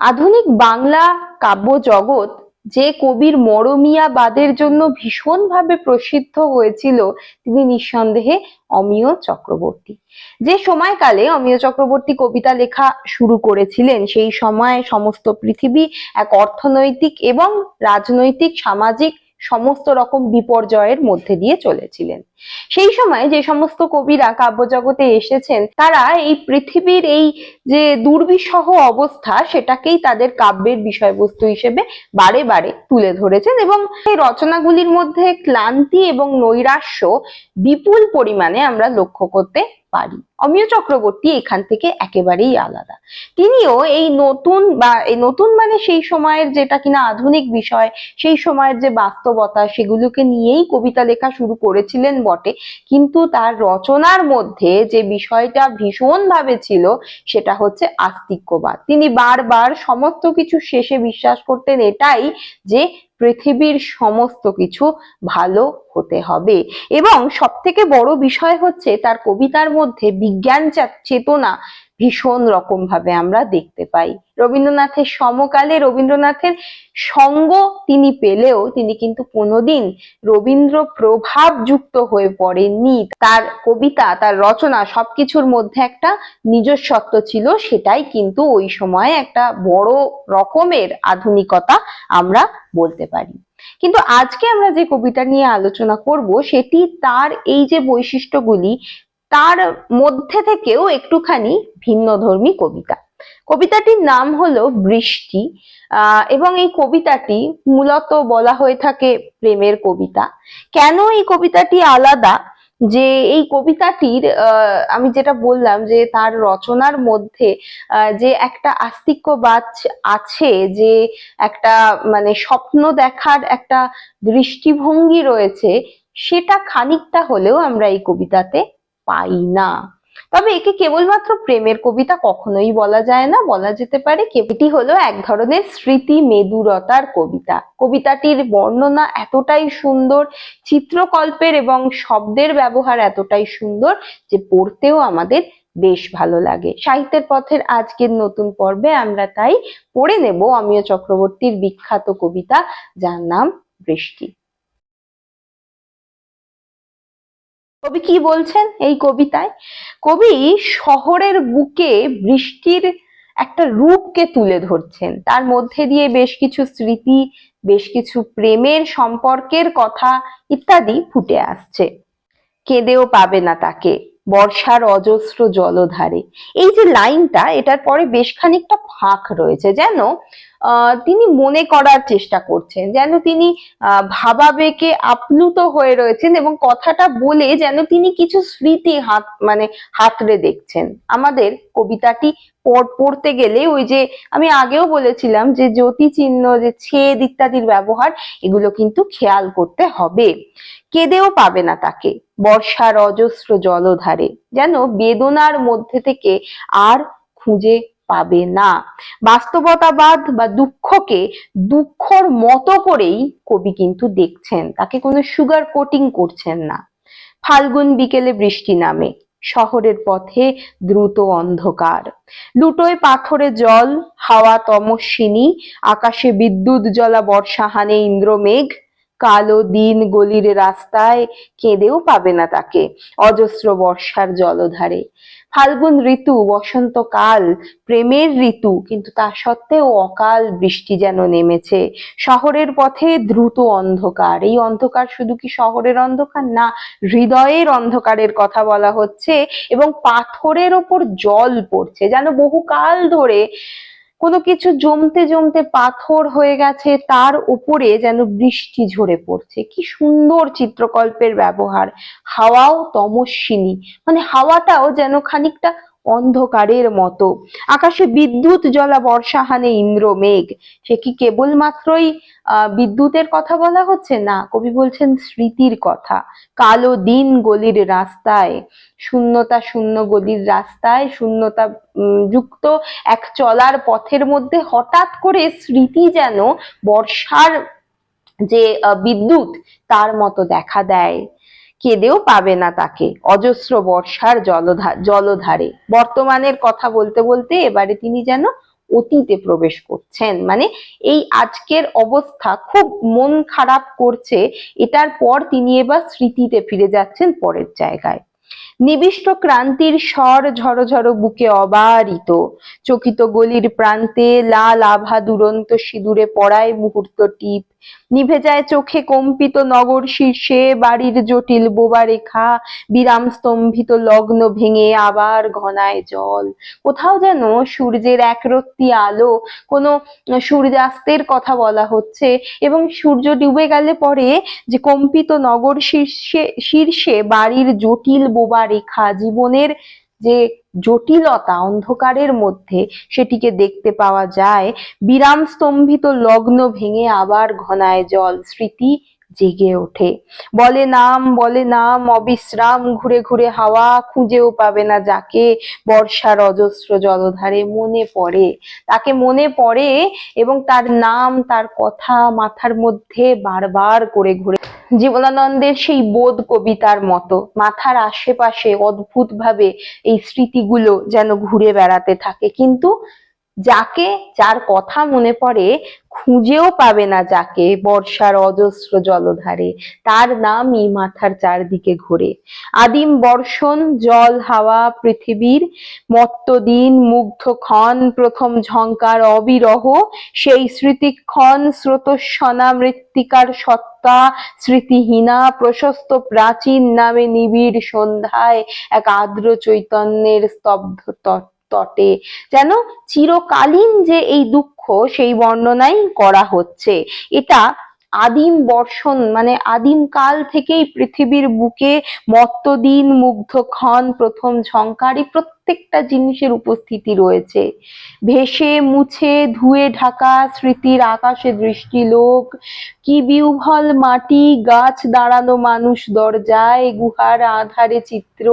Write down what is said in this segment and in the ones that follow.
আধুনিক বাংলা কাব্য জগৎ যে কবির মরমিয়াবাদের জন্য ভীষণভাবে প্রসিদ্ধ হয়েছিল তিনি নিঃসন্দেহে অমিয় চক্রবর্তী। যে সময়কালে অমিয় চক্রবর্তী কবিতা লেখা শুরু করেছিলেন, সেই সময় সমস্ত পৃথিবী এক অর্থনৈতিক এবং রাজনৈতিক, সামাজিক সমস্ত রকম বিপর্যয়ের মধ্যে দিয়ে চলেছিলেন। সেই সময় যে সমস্ত কবিরা কাব্যজগতে এসেছেন, তারা এই পৃথিবীর এই যে দুর্বিষহ অবস্থা, সেটাকেই তাদের কাব্যের বিষয়বস্তু হিসেবে বারে বারে তুলে ধরেছেন এবং এই রচনাগুলির মধ্যে ক্লান্তি এবং নৈরাশ্য বিপুল পরিমাণে আমরা লক্ষ্য করতে পারি। অমিয় চক্রবর্তী এখান থেকে একেবারেই আলাদা। তিনিও এই নতুন বা এই নতুন মানে সেই সময়ের যেটা কিনা আধুনিক বিষয়, সেই সময়ের যে বাস্তবতা, সেগুলোকে নিয়েই কবিতা লেখা শুরু করেছিলেন বটে। কিন্তু তার রচনার মধ্যে যে বিষয়টা ভীষণ ভাবে ছিল, সেটা হচ্ছে আস্তিক্যবাদ। তিনি বারবার সমস্ত কিছু শেষে বিশ্বাস করতেন এটাই যে পৃথিবীর সমস্ত কিছু ভালো হতে হবে। এবং সব থেকে বড় বিষয় হচ্ছে তার কবিতার মধ্যে বিজ্ঞান চেতনা ভীষণ রকম ভাবে আমরা দেখতে পাই। রবীন্দ্রনাথের সমকালে রবীন্দ্রনাথের সঙ্গ তিনি পেলেও তিনি কিন্তু কোনোদিন রবীন্দ্র প্রভাব যুক্ত হয়ে পড়েননি। তার কবিতা, তার রচনা সবকিছুর মধ্যে একটা নিজস্বত্ব ছিল, সেটাই কিন্তু ওই সময়ে একটা বড় রকমের আধুনিকতা আমরা বলতে পারি। কিন্তু আজকে আমরা যে কবিতা নিয়ে আলোচনা করব, সেটি তার এই যে বৈশিষ্ট্যগুলি, তার মধ্যে থেকেও একটুখানি ভিন্নধর্মী কবিতা। কবিতাটির নাম হলো বৃষ্টি এবং এই কবিতাটি মূলত বলা হয়ে থাকে প্রেমের কবিতা। কেন এই কবিতাটি আলাদা? যে এই কবিতাটির আমি যেটা বললাম যে তার রচনার মধ্যে যে একটা আস্তিক্যবাদ আছে, যে একটা মানে স্বপ্ন দেখার একটা দৃষ্টিভঙ্গি রয়েছে, সেটা খানিকটা হলেও আমরা এই কবিতাতে পাই না। তবে একে কেবলমাত্র প্রেমের কবিতা কখনোই বলা যায় না, বলা যেতে পারে এটি হলো এক ধরনের স্মৃতি মেদুরতার কবিতা। কবিতাটির বর্ণনা এতটাই সুন্দর, চিত্রকল্পের এবং শব্দের ব্যবহার এতটাই সুন্দর যে পড়তেও আমাদের বেশ ভালো লাগে। সাহিত্যের পথের আজকের নতুন পর্বে আমরা তাই পড়ে নেব অমিয় চক্রবর্তীর বিখ্যাত কবিতা যার নাম বৃষ্টি। কবি কি বলছেন এই কবিতায়? কবি শহরের বুকে বৃষ্টির একটা রূপকে তুলে ধরছেন। তার মধ্যে দিয়ে বেশ কিছু স্মৃতি, বেশ কিছু প্রেমের সম্পর্কের কথা ইত্যাদি ফুটে আসছে। কেঁদেও পাবে না তাকে বর্ষার অজস্র জলধারে। এই যে লাইনটা, এটার পরে বেশ খানিকটা ফাঁক রয়েছে। যেন তিনি মনে করার চেষ্টা করছেন যেন তিনি ভাবাবেগে আপ্লুত হয়ে রয়েছেন এবং কথাটা বলে যেন তিনি কিছু স্মৃতি হাত মানে হাতড়ে দেখছেন। আমাদের কবিতাটি পড়- পড়তে গেলে ওই যে আমি আগেও বলেছিলাম যে জ্যোতি চিহ্ন যে ছেদ ইত্যাদির ব্যবহার, এগুলো কিন্তু খেয়াল করতে হবে। কেঁদেও পাবে না তাকে বর্ষার অজস্র জলধারে। যেন বেদনার মধ্যে থেকে আর খুঁজে পাবে না। বাস্তবতাবাদ বা দুঃখকে দুঃখর মতো করেই কবি কিন্তু দেখছেন, তাকে কোনো সুগার কোটিং করছেন না। ফাল্গুন বিকেলে বৃষ্টি নামে, শহরের পথে দ্রুত অন্ধকার। লুটোয় পাথরে জল, হাওয়া তমস্বিনী, আকাশে বিদ্যুৎ জ্বলা বর্ষাহানে ইন্দ্রমেঘ কালো দিন গলির রাস্তায় কেঁদেও পাবে না তাকে অজস্র বর্ষার জলধারে। ফাল্গুন ঋতু, বসন্তকাল, প্রেমের ঋতু, কিন্তু তা সত্ত্বেও অকাল বৃষ্টি যেন নেমেছে। শহরের পথে দ্রুত অন্ধকার। এই অন্ধকার শুধু কি শহরের অন্ধকার? না, হৃদয়ের অন্ধকারের কথা বলা হচ্ছে এবং পাথরের ওপর জল পড়ছে। যেন বহুকাল ধরে কোনো কিছু জমতে জমতে পাথর হয়ে গেছে, তার উপরে যেন বৃষ্টি ঝরে পড়ছে। কি সুন্দর চিত্রকল্পের ব্যবহার। হাওয়াও তমস্বিনী। মানে হাওয়াটাও যেন খানিকটা অন্ধকারের মতো। আকাশে বিদ্যুৎ জ্বলা বর্ষাহানে ইন্দ্র মেঘ। সে কি কেবলমাত্রই বিদ্যুতের কথা বলা হচ্ছে? না, কবি বলছেন স্মৃতির কথা। কালো দিন গলির রাস্তায়, শূন্যতা শূন্য গলির রাস্তায়, শূন্যতা যুক্ত এক চলার পথের মধ্যে হঠাৎ করে স্মৃতি যেন বর্ষার যে বিদ্যুৎ, তার মতো দেখা দেয়। কেঁদেও পাবে না তাকে। অজস্র বর্ষার জলধা জলধারে। বর্তমানের কথা বলতে বলতে এবারে তিনি যেন অতীতে প্রবেশ করছেন। মানে এই আজকের অবস্থা খুব মন খারাপ করছে, এটার পর তিনি এবার স্মৃতিতে ফিরে যাচ্ছেন পরের জায়গায়। নিবিষ্ট ক্রান্তির স্বর ঝড়ো ঝড়ো বুকে অবারিত। চকিত গলির প্রান্তে লাল আভা দুরন্ত সিঁদুরে পড়ায় মুহূর্ত টিপ। নিভে যায় চোখে কম্পিত নগর শীর্ষে, বাড়ির জটিল বোবা রেখা, বিরাম স্তম্ভিত লগ্ন ভেঙে আবার ঘনায় জল। কোথাও যেন সূর্যের একরত্তি আলো, কোনো সূর্যাস্তের কথা বলা হচ্ছে এবং সূর্য ডুবে গেলে পরে যে কম্পিত নগর শীর্ষে শীর্ষে বাড়ির জটিল বোবা রেখা, জীবনের যে জটিলতা অন্ধকারের মধ্যে সেটিকে দেখতে পাওয়া যায়। বিরাম স্তম্ভিত লগ্ন ভেঙে আবার ঘনায় জল। স্মৃতি জেগে ওঠে। বলে নাম বলে নাম, অবিশ্রাম, ঘুরে ঘুরে হাওয়া খুঁজেও পাবে না যাকে বর্ষার অজস্র জলধারে মনে পড়ে। তাকে মনে পড়ে এবং তার নাম, তার কথা মাথার মধ্যে বারবার করে ঘুরে। জীবনানন্দের সেই বোধ কবিতার মতো, মাথার আশেপাশে অদ্ভুত ভাবে এই স্মৃতিগুলো যেন ঘুরে বেড়াতে থাকে। কিন্তু যাকে যার কথা মনে পড়ে খুঁজেও পাবে না যাকে, বর্ষার অজস্র জলধারে, তার নামই মাথার চারদিকে ঘোরে। আদিম বর্ষণ, জল, হাওয়া, পৃথিবীর মত্ত দিন, মুগ্ধ ক্ষণ, প্রথম ঝঙ্কার অবিরহ, সেই স্মৃতিক্ষণ, স্রোতস্বনা, মৃত্তিকার সত্তা, স্মৃতিহীনা, প্রশস্ত প্রাচীন নামে নিবিড় সন্ধ্যায় এক আর্দ্র চৈতন্যের স্তব্ধ তট। তটে। যেন চিরকালীন যে এই দুঃখ, সেই বর্ণনাই করা হচ্ছে। এটা আদিম বর্ষণ মানে আদিম কাল থেকেই পৃথিবীর বুকে মত্তদিন, মুগ্ধক্ষণ, প্রথম ঝঙ্কার প্রত্যেকটা জিনিসের উপস্থিতি রয়েছে। ভেসে, মুছে, ধুয়ে ঢাকা, স্মৃতির আকাশে দৃষ্টি লোক, কি বিউভল মাটি, গাছ দাঁড়ানো মানুষ দরজায়, গুহার আধারে চিত্র,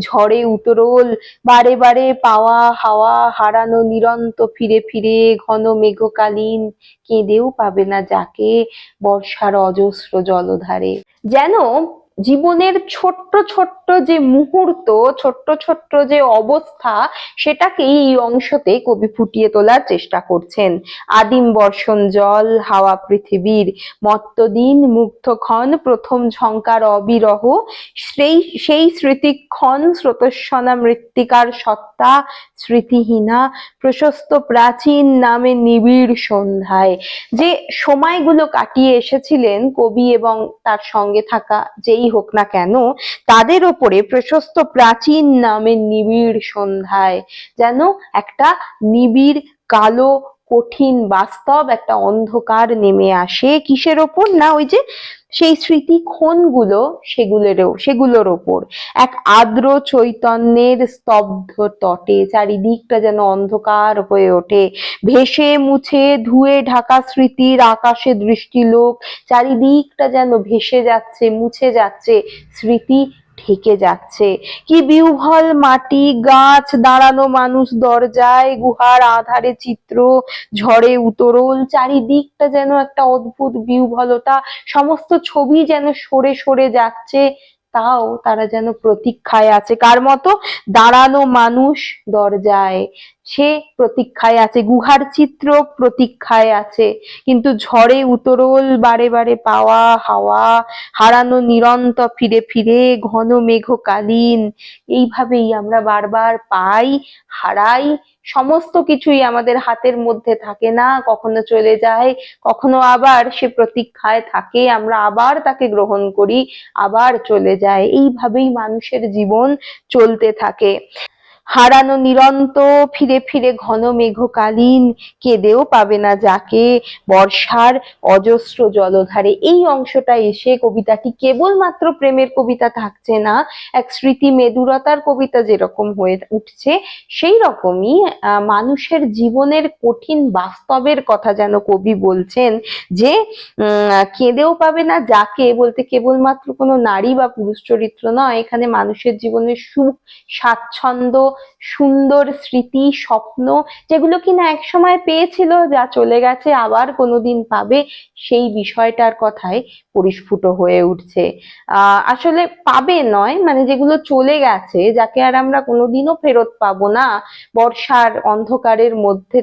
ঝড়ে উতরোল, বারে বারে পাওয়া হাওয়া, হারানো নিরন্ত ফিরে ফিরে, ঘন মেঘকালীন, কেঁদেও পাবে না যাকে বর্ষার অজস্র জলধারে। যেন জীবনের ছোট্ট ছোট্ট যে মুহূর্ত, ছোট্ট ছোট্ট যে অবস্থা, সেটাকে এই অংশতে কবি ফুটিয়ে তোলার চেষ্টা করছেন। আদিম বর্ষণ জল, হাওয়া পৃথিবীর মত্তদিন মুগ্ধক্ষণ প্রথম ঝঙ্কার অবিরহ, সেই সেই স্মৃতিক্ষণ স্রোতস্বনা মৃত্তিকার সত্তা, স্মৃতিহীনা, প্রশস্ত প্রাচীন নামে নিবিড় সন্ধ্যায়। যে সময়গুলো কাটিয়ে এসেছিলেন কবি এবং তার সঙ্গে থাকা যেই হোক না কেন, তাদের ওপরে প্রশস্ত প্রাচীন নামের নিবিড় সন্ধ্যায় যেন একটা নিবিড়, কালো, কঠিন, বাস্তব একটা অন্ধকার নেমে আসে। কিসের ওপর? না, ওই যে সেই স্মৃতি ক্ষণগুলো সেগুলোরও, সেগুলোর ওপর। এক আদ্র চৈতন্যের স্তব্ধ তটে, চারিদিকটা যেন অন্ধকার হয়ে ওঠে। ভেসে মুছে ধুয়ে ঢাকা স্মৃতির আকাশে দৃষ্টিলোক, চারিদিকটা যেন ভেসে যাচ্ছে, মুছে যাচ্ছে। স্মৃতি ঢেকে যাচ্ছে। কি বিউহল মাটি, গাছ দাঁড়ানো মানুষ দরজায়, গুহার আধারে চিত্র, ঝড়ে উতরল, চারিদিকটা যেন একটা অদ্ভুত বিউভলতা সমস্ত ছবি যেন সরে সরে যাচ্ছে, তাও তারা যেন প্রতীক্ষায় আছে। কার মতো? দাঁড়ানো মানুষ দরজায়। সে প্রতীক্ষায় আছে, গুহার চিত্র প্রতীক্ষায় আছে। কিন্তু ঝড়ে উতরোল বারে বারে পাওয়া হাওয়া, হারানো নিরন্ত ফিরে ফিরে, ঘন মেঘকালীন। এইভাবেই আমরা বারবার পাই, হারাই। সমস্ত কিছুই আমাদের হাতের মধ্যে থাকে না, কখনো চলে যায়, কখনো আবার সে প্রতীক্ষায় থাকে। আমরা আবার তাকে গ্রহণ করি, আবার চলে যায়। এইভাবেই মানুষের জীবন চলতে থাকে। হারানো নিরন্ত ফিরে ফিরে ঘন মেঘকালীন, কেঁদেও পাবে না যাকে। বর্ষার অজস্র জলধারে এই অংশটা এসে কবিতাটি কেবলমাত্র প্রেমের কবিতা থাকছে না, এক স্মৃতি মেদুরতার কবিতা যেরকম হয়ে উঠছে, সেই রকমই মানুষের জীবনের কঠিন বাস্তবের কথা যেন কবি বলছেন যে কেঁদেও পাবে না যাকে বলতে কেবলমাত্র কোনো নারী বা পুরুষ চরিত্র নয়, এখানে মানুষের জীবনের সুখ, স্বাচ্ছন্দ্য সুন্দর স্মৃতি, স্বপ্ন, যেগুলো কিনা একসময় পেয়েছিল, যা চলে গেছে, আবার কোনোদিন পাবে, সেই বিষয়টার কথাই পরিস্ফুট হয়ে উঠছে। আসলে পাবে নয় মানে যেগুলো চলে গেছে, যাকে আর আমরা কোনোদিনও ফেরত পাবো না। বর্ষার অন্ধকারের মধ্যে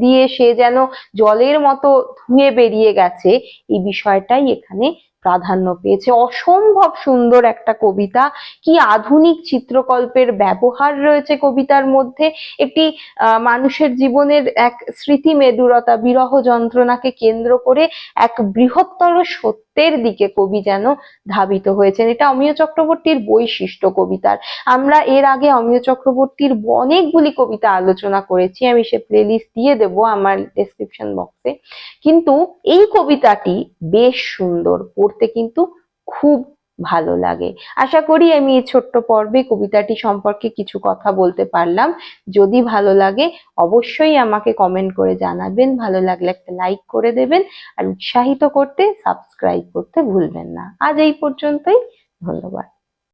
দিয়ে সে যেন জলের মতো ধুয়ে বেরিয়ে গেছে, এই বিষয়টাই এখানে প্রাধান্য পেয়েছে। অসম্ভব সুন্দর একটা কবিতা। কি আধুনিক চিত্রকল্পের ব্যবহার রয়েছে কবিতার মধ্যে। একটি মানুষের জীবনের এক স্মৃতি মেদুরতা বিরহ যন্ত্রণাকে কেন্দ্র করে এক বৃহত্তর সত্যের দিকে কবি যেন ধাবিত হয়েছেন। এটা অমিয় চক্রবর্তীর বৈশিষ্ট্য কবিতার। আমরা এর আগে অমিয় চক্রবর্তীর অনেকগুলি কবিতা আলোচনা করেছি, আমি সে প্লেলিস্ট দিয়ে দেবো আমার ডেসক্রিপশন বক্সে কিন্তু এই কবিতাটি বেশ সুন্দর, পড়তে কিন্তু খুব ভালো লাগে। আশা করি আমি এই ছোট্ট পর্বে কবিতাটি সম্পর্কে কিছু কথা বলতে পারলাম। যদি ভালো লাগে, অবশ্যই আমাকে কমেন্ট করে জানাবেন। ভালো লাগলে একটা লাইক করে দেবেন। আর উৎসাহিত করতে সাবস্ক্রাইব করতে ভুলবেন না। আজ এই পর্যন্তই। ধন্যবাদ।